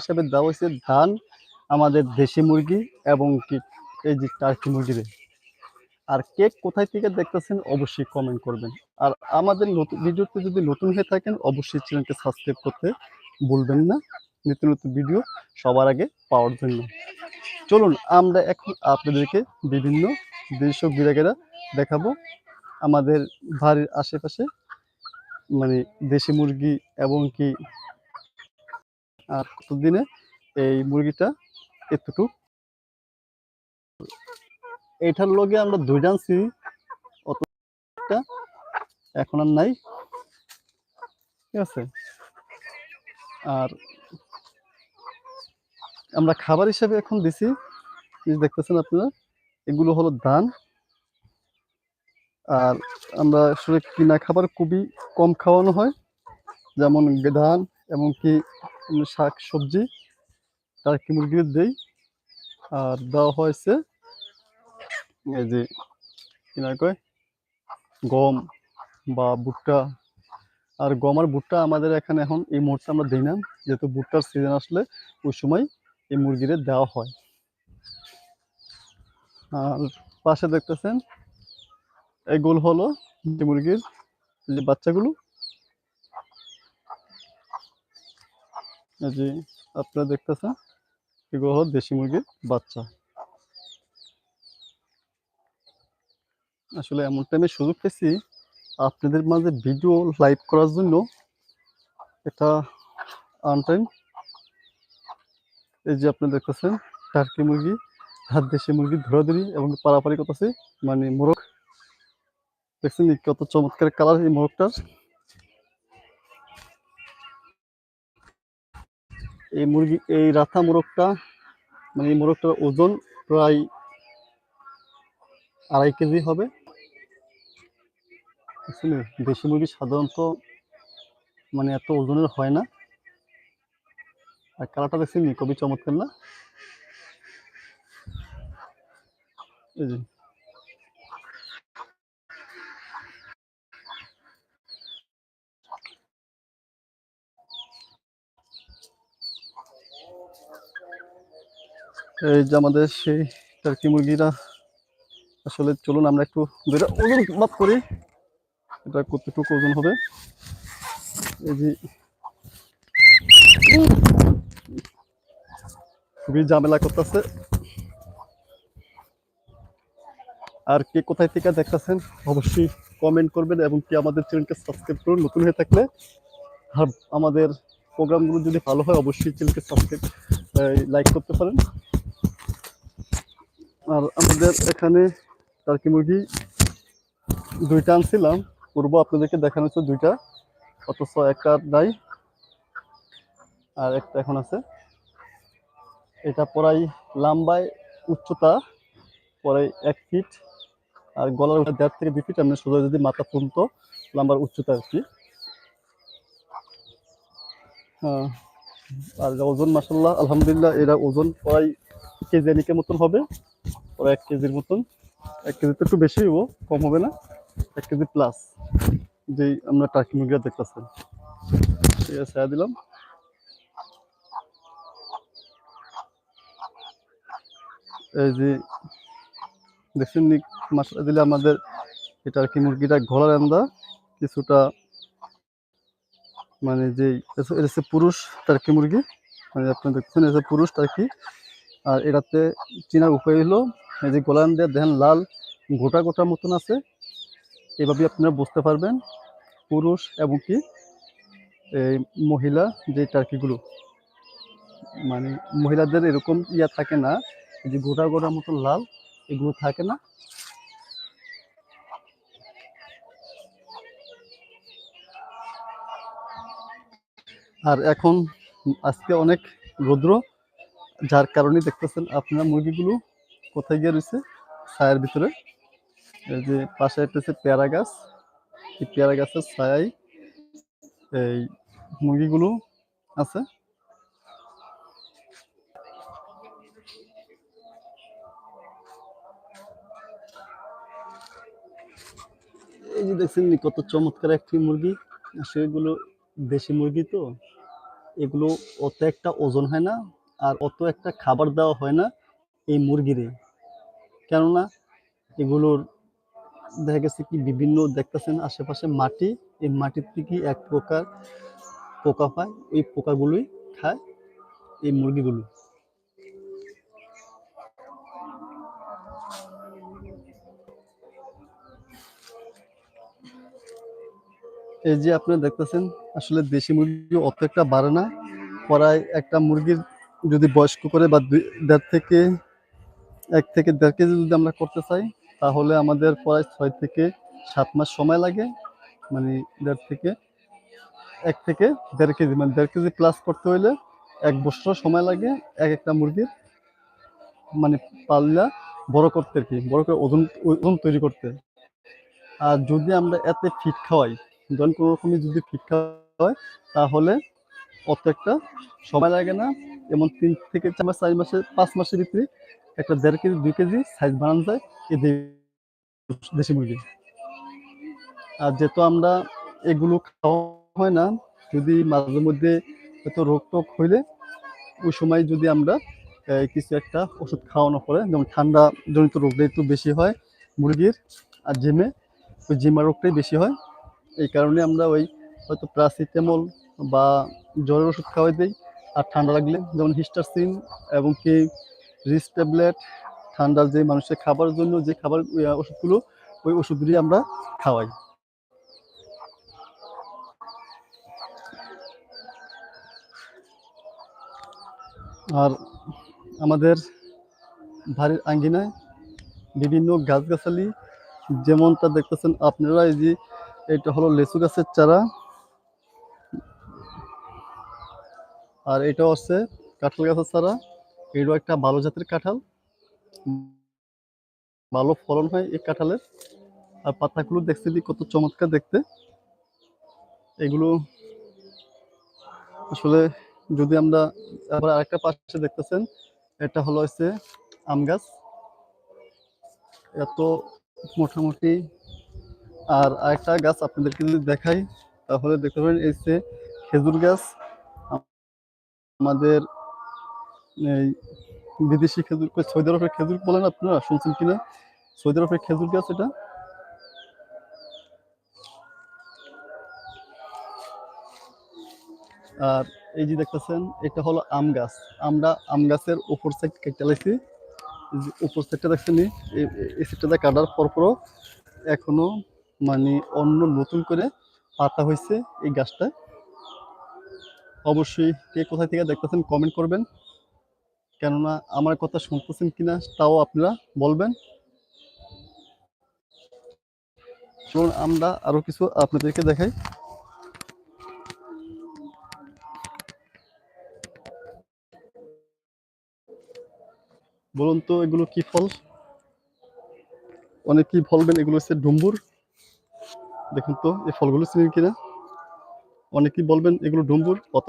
হিসাবে দেওয়া হয়েছে ধান, আমাদের দেশি মুরগি এবং কি এই যে টার্কি মুরগিরে আর কেক কোথায় থেকে দেখতেছেন অবশ্যই কমেন্ট করবেন। আর আমাদের নতুন ভিডিওতে যদি নতুন হয়ে থাকেন, অবশ্যই চ্যানেলকে সাবস্ক্রাইব করতে ভুলবেন না। নিত্য নতুন ভিডিও সবার আগে পাওয়ার জন্য। চলুন, আমরা এখন আপনাদেরকে বিভিন্ন দৃশ্য বিরাগেরা দেখাবো। আমাদের বাড়ির আশেপাশে মানে দেশি মুরগি এবং কি আর কতদিনে এই মুরগিটা এতটুকু। এটার লগে আমরা দুইটা আনছি অতটা এখন আর নাই। ঠিক আছে? আর আমরা খাবার হিসাবে এখন দিছি। দেখতেছেন আপনারা, এগুলো হলো ধান। আর আমরা আসলে কিনা খাবার খুবই কম খাওয়ানো হয়। যেমন ধান এমনকি শাক, সবজি টার্কি মুরগির দেই। আর দেওয়া হয়েছে এই যে কিনা কয়? গম বা ভুট্টা। আর গম আর ভুট্টা আমাদের এখানে এখন এই মুহূর্তে আমরা দিই না। যেহেতু ভুট্টার সিজন আসলে ওই সময় এই মুরগিদের দেওয়া হয়। আর পাশে দেখতেছেন এগুলো হলো যে মুরগির যে বাচ্চাগুলো যে আপনারা দেখতেছেন, এগুলো হলো দেশি মুরগির বাচ্চা। আসলে এমন টাইমে সুযোগ পেয়েছি, আপনাদের মাঝে ভিডিও লাইভ করার জন্য এটা আন টাইম এই যে আপনি দেখতেছেন টার্কি মুরগি হাত দেশি মুরগি ধরাধরি এবং পারাপারি করতেছে মানে মোরগ। দেখছেন কত চমৎকার কালার এই মোরগটার। এই মুরগি, এই রাথা মোরগটা মানে এই মোরগটার ওজন প্রায় আড়াই কেজি হবে। দেশি মুরগি সাধারণত মানে এত ওজনের হয় না। আর কালারটা দেখছেন নি? খুবই চমৎকার না? এই যে এই যে আমাদের সেই টার্কি মুরগিরা, আসলে চলুন আমরা একটু দুইটা ওজন মাপ করি। এটা কতটুকু ওজন হবে? এই যে, খুবই ঝামেলা করতেছে। আর কে কোথায় থেকে দেখতেছেন, অবশ্যই কমেন্ট করবেন এবং কি আমাদের চ্যানেলকে সাবস্ক্রাইব করুন, নতুন হয়ে থাকলে। আর আমাদের প্রোগ্রামগুলো যদি ভালো হয়, অবশ্যই চ্যানেলকে সাবস্ক্রাইব লাইক করতে পারেন। আর আমাদের এখানে টার্কি মুরগি দুইটা আনছিলাম। পূর্ব আপনাদেরকে দেখানো হচ্ছে দুইটা, অথচ একটা নাই আর একটা এখন আছে। এটা পরাই লম্বায় উচ্চতা পরে এক ফিট আর গলার দেড় থেকে দুই ফিট আপনি সোজা যদি মাথা পর্যন্ত লম্বার উচ্চতা আর কি। হ্যাঁ আর ওজন মাসাল্লাহ আলহামদুলিল্লাহ এরা ওজন প্রায় কেজি মতন হবে। প্রায় এক কেজির মতন। এক কেজি তো একটু বেশি হব কম হবে না। এক কেজি প্লাস যেই আমরা টার্কি মুরগিটা দেখতেছেন। ঠিক আছে দিলাম। এই যে, দেখছেন মশলা দিলে আমাদের এই টার্কি মুরগিটা ঘোড়া রান্দা কিছুটা মানে যে পুরুষ টার্কি মুরগি। মানে আপনি দেখছেন পুরুষ টার্কি আর এটাতে চিনার উপায় হলো, এই যে গোলান দিয়ে, দেখেন লাল, গোটা গোটা মতন আছে। এভাবে আপনারা বুঝতে পারবেন, পুরুষ এবং কি, এই মহিলা যে টার্কিগুলো। মানে মহিলাদের এরকম ইয়া থাকে না যে গোটা গোটা মতো লাল, এগুলো থাকে না। আর এখন আজকে অনেক রৌদ্র। যার কারণে দেখতেছেন আপনারা মুরগিগুলো কোথায় গিয়ে রয়েছে, ছায়ের ভিতরে। এই যে পাশে একটা পেয়ারা গাছ, এই পেয়ারা গাছের ছায়াই এই মুরগিগুলো আছে। এই যে দেখছেন কত চমৎকার একটি মুরগি সেগুলো দেশি মুরগি তো, এগুলো অত একটা ওজন হয় না। আর অত একটা খাবার দেওয়া হয় না এই মুরগিরে। কেননা এগুলোর দেখা গেছে কি বিভিন্ন দেখতেছেন আশেপাশে মাটি, এই মাটির থেকে এক প্রকার পোকা পায় ওই পোকাগুলোই খায় এই মুরগিগুলো। এই যে আপনারা দেখতেছেন, আসলে দেশি মুরগি অত একটা বাড়ে না, প্রায় একটা মুরগির যদি বয়স্ক করে বা দেড় থেকে এক থেকে দেড় কেজি যদি আমরা করতে চাই, তাহলে আমাদের প্রায় ছয় থেকে সাত মাস সময় লাগে। মানে দেড় থেকে এক থেকে দেড় কেজি মানে দেড় কেজি প্লাস করতে হইলে এক বছর সময় লাগে এক একটা মুরগির মানে পাল্লা বড় করতে আর কি, বড় করে ওজন ওজন তৈরি করতে। আর যদি আমরা এতে ফিট খাওয়াই, ধরেন কোনো রকমই যদি ফিট খাওয়া হয় তাহলে অত একটা সময় লাগে না। এমন তিন থেকে চার মাস, চার মাসে, পাঁচ মাসের ভিতরে একটা দেড় কেজি, দুই কেজি সাইজ বানানো যায় এই দেশি মুরগি। আর যেহেতু আমরা এগুলো খাওয়া হয় না, যদি মাঝে মধ্যে হয়তো রোগ টোগ হইলে ওই সময় যদি আমরা কিছু একটা ওষুধ খাওয়ানো পরে, যেমন ঠান্ডা জনিত রোগটা একটু বেশি হয় মুরগির আর জিমে, ওই জিমা রোগটাই বেশি হয়। এই কারণে আমরা ওই হয়তো প্রাসিটামল বা জ্বরের ওষুধ খাওয়াই দিই, আর ঠান্ডা লাগলে যেমন হিস্টারসিন এবং কি রিস ট্যাবলেট ঠান্ডার যে মানুষের খাবার জন্য যে খাবার ওষুধগুলো, ওই ওষুধগুলি আমরা খাওয়াই। আর আমাদের বাড়ির আঙ্গিনায় বিভিন্ন গাছগাছালি, যেমনটা দেখতেছেন আপনারা, এই যে এটা হলো লেচু গাছের চারা। আর এটাও আছে কাঁঠাল গাছের চারা এটাও একটা ভালো জাতের কাঁঠাল। ভালো ফলন হয় এই কাঁঠালের। আর পাতাগুলো দেখতে কত চমৎকার দেখতে। এগুলো আসলে যদি আমরা আবার আরেকটা পাশে দেখতেছেন, এটা হলো হচ্ছে আম গাছ। এত মোটামুটি। আর আরেকটা গাছ আপনাদেরকে যদি দেখাই, তাহলে দেখতে পাবেন এই যে খেজুর গাছ। আমাদের এই বিদেশি খেজুর সৌদি আরবের খেজুর বলেন আপনারা, শুনছেন কিনা? সৌদি আরবের খেজুর গাছ এটা? আর এই যে দেখতেছেন, এটা হলো আম গাছ। আমরা আম গাছের উপর সাইড কেটে লাইছি উপর সাইডটা দেখছেন এই সাইডটা কাটার পরপরও এখনও মানে অন্য নতুন করে পাতা হয়েছে এই গাছটা অবশ্যই কে কোথায় থেকে দেখতেছেন কমেন্ট করবেন। কেননা আমার কথা শুনতেছেন কিনা তাও আপনারা বলবেন। চলুন আমরা আরও কিছু আপনাদেরকে দেখাই। বলুন তো, এগুলো কি ফল? অনেকেই বলবেন এগুলো হচ্ছে ডুম্বুর। দেখুন তো, এই ফলগুলো চিনেন কিনা? অনেকেই বলবেন এগুলো ডুম্বুর অত